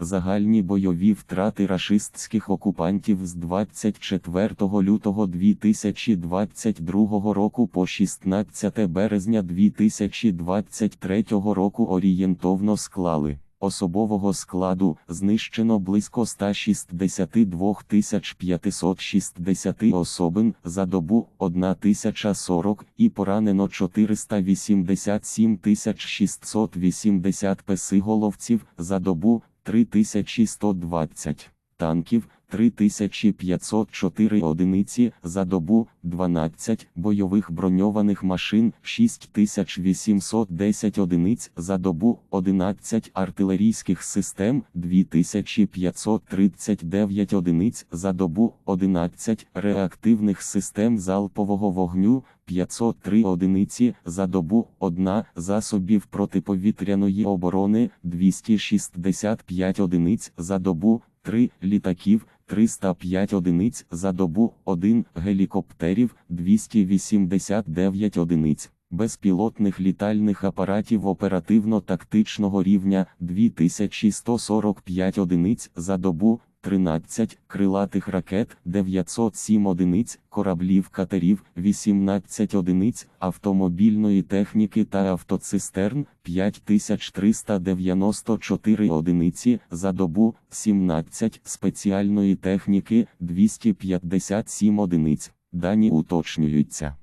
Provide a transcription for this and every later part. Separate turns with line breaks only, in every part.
Загальні бойові втрати рашистських окупантів з 24 лютого 2022 року по 16 березня 2023 року орієнтовно склали. Особового складу знищено близько 162 560 особин за добу 1040 і поранено 487 680 песиголовців за добу 3120 танків. 3504 одиниці за добу, 12 бойових броньованих машин, 6810 одиниць за добу, 11 артилерійських систем, 2539 одиниць за добу, 11 реактивних систем залпового вогню, 503 одиниці за добу, 1 засобів протиповітряної оборони, 265 одиниць за добу, 3 літаків, 305 одиниць за добу, 1 гелікоптерів, 289 одиниць, безпілотних літальних апаратів оперативно-тактичного рівня, 2145 одиниць за добу, 13 крилатих ракет, 907 одиниць, кораблів катерів, 18 одиниць, автомобільної техніки та автоцистерн, 5394 одиниці за добу, 17 спеціальної техніки, 257 одиниць. Дані уточнюються.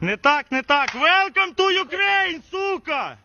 Не так, не так. Welcome to Ukraine, сука!